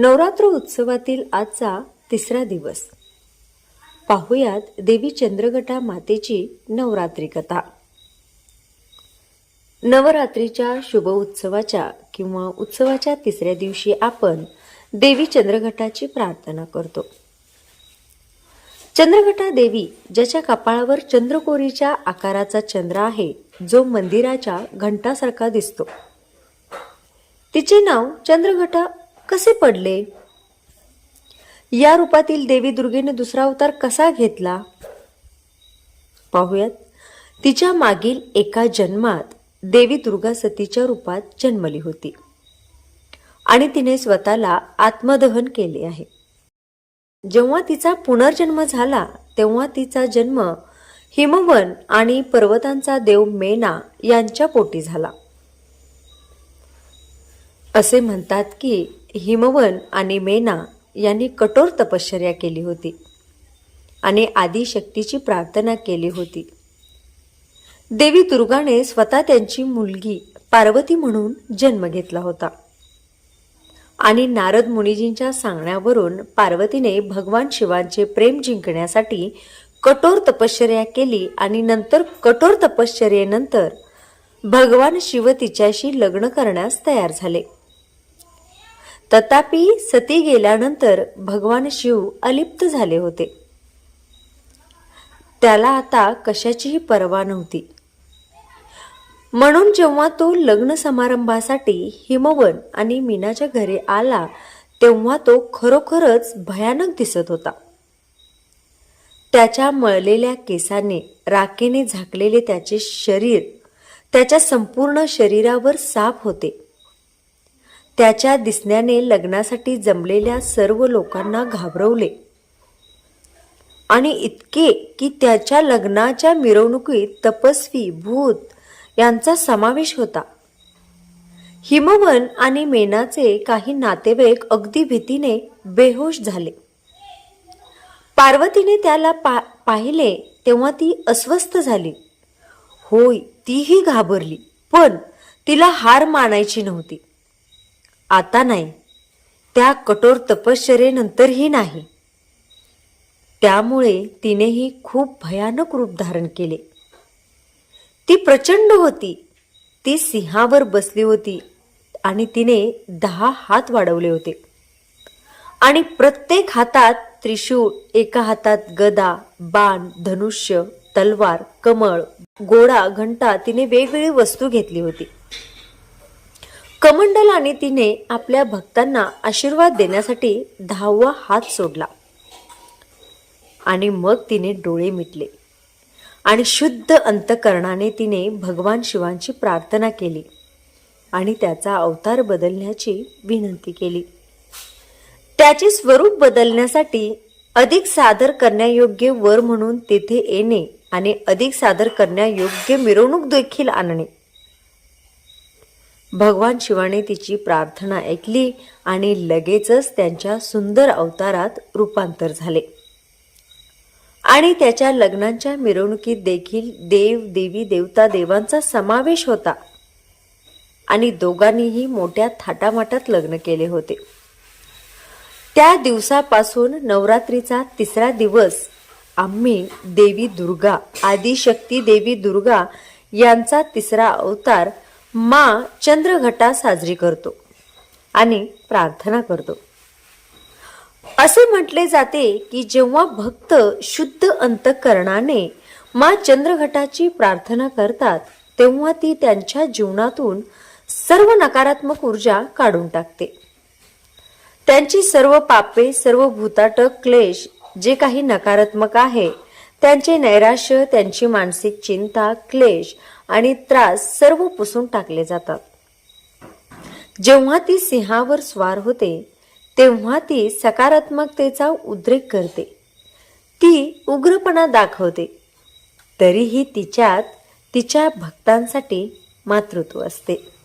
नवरात्र उत्सवातील आजचा तिसरा दिवस. पाहुयात देवी चंद्रगटा मातेची नवरात्री कथा. नवरात्रीच्या शुभ उत्सवाच्या किंवा उत्सवाच्या तिसऱ्या दिवशी आपण देवी चंद्रघटाची प्रार्थना करतो. चंद्रघटा देवी ज्याच्या कपाळावर चंद्रकोरीच्या आकाराचा चंद्र आहे जो मंदिराच्या घंटासारखा दिसतो. तिचे नाव चंद्रघटा कसे पडले? या रूपातील देवी दुर्गेने दुसरा अवतार कसा घेतला? पाहूयात. तिच्या मागील एका जन्मात देवी दुर्गा सतीच्या रूपात जन्मली होती. आणि तिने स्वतःला आत्मदहन केले आहे. जेव्हा तिचा पुनर्जन्म झाला तेव्हा तिचा जन्म हिमवन आणि पर्वतांचा देव मेना यांच्या पोटी झाला. असे म्हणतात की हिमवन आणि मेना यांनी कठोर तपश्चर्या केली होती आणि आदिशक्तीची प्रार्थना केली होती. देवी दुर्गाने स्वतः त्यांची मुलगी पार्वती म्हणून जन्म घेतला होता. आणि नारद मुनीजींच्या सांगण्यावरून पार्वतीने भगवान शिवांचे प्रेम जिंकण्यासाठी कठोर तपश्चर्या केली आणि नंतर कठोर तपश्चर्येनंतर भगवान शिव तिच्याशी लग्न करण्यास तयार झाले. तथापि सती गेल्यानंतर भगवान शिव अलिप्त झाले होते. त्याला आता कशाचीही पर्वा नव्हती. म्हणून जेव्हा तो लग्न समारंभासाठी हिमवन आणि मीनाच्या घरी आला तेव्हा तो खरोखरच भयानक दिसत होता. त्याच्या मळलेल्या केसाने राखेने झाकलेले त्याचे शरीर त्याच्या संपूर्ण शरीरावर साफ होते. त्याच्या दिसण्याने लग्नासाठी जमलेल्या सर्व लोकांना घाबरवले. आणि इतके की त्याच्या लग्नाच्या मिरवणुकीत तपस्वी भूत यांचा समावेश होता. हिमवन आणि मेनाचे काही नातेवाईक अगदी भीतीने बेहोश झाले. पार्वतीने त्याला पा पाहिले तेव्हा ती अस्वस्थ झाली. होय तीही घाबरली पण तिला हार मानायची नव्हती. आता नाही. त्या कठोर तपश्चर्येनंतरही नाही. त्यामुळे तिनेही खूप भयानक रूप धारण केले. ती प्रचंड होती. ती सिंहावर बसली होती आणि तिने दहा हात वाढवले होते. आणि प्रत्येक हातात त्रिशूळ एका हातात गदा बाण धनुष्य तलवार कमळ गोडा घंटा तिने वेगवेगळी वस्तू घेतली होती. कमंडलाने तिने आपल्या भक्तांना आशीर्वाद देण्यासाठी दहावा हात सोडला. आणि मग तिने डोळे मिटले. आणि शुद्ध अंतकरणाने तिने भगवान शिवांची प्रार्थना केली. आणि त्याचा अवतार बदलण्याची विनंती केली. त्याचे स्वरूप बदलण्यासाठी अधिक सादर करण्यायोग्य वर म्हणून तेथे येणे आणि अधिक सादर करण्यायोग्य मिरवणूक देखील आणणे. भगवान शिवाने तिची प्रार्थना ऐकली आणि लगेचच त्यांच्या सुंदर अवतारात रूपांतर झाले. आणि त्याच्या लग्नांच्या मिरवणुकीत देखील देव देवी देवता देवांचा समावेश होता. आणि दोघांनीही मोठ्या थाटामाटात लग्न केले होते. त्या दिवसापासून नवरात्रीचा तिसरा दिवस आम्ही देवी दुर्गा आदिशक्ती देवी दुर्गा यांचा तिसरा अवतार मा चंद्रघटा साजरी करतो आणि प्रार्थना करतो. असे म्हटले जाते की जेव्हा भक्त शुद्ध अंतकरणाने मा चंद्रघटाची प्रार्थना करतात तेव्हा ती त्यांच्या जीवनातून सर्व नकारात्मक ऊर्जा काढून टाकते. त्यांची सर्व पापे सर्व भूताटक क्लेश जे काही नकारात्मक आहे त्यांचे नैराश्य त्यांची मानसिक चिंता क्लेश आणि त्रास सर्व पुसून टाकले जातात. जेव्हा ती सिंहावर स्वार होते तेव्हा ती सकारात्मकतेचा उद्रेक करते. ती उग्रपणा दाखवते. तरीही तिच्यात तिच्या भक्तांसाठी मातृत्व असते.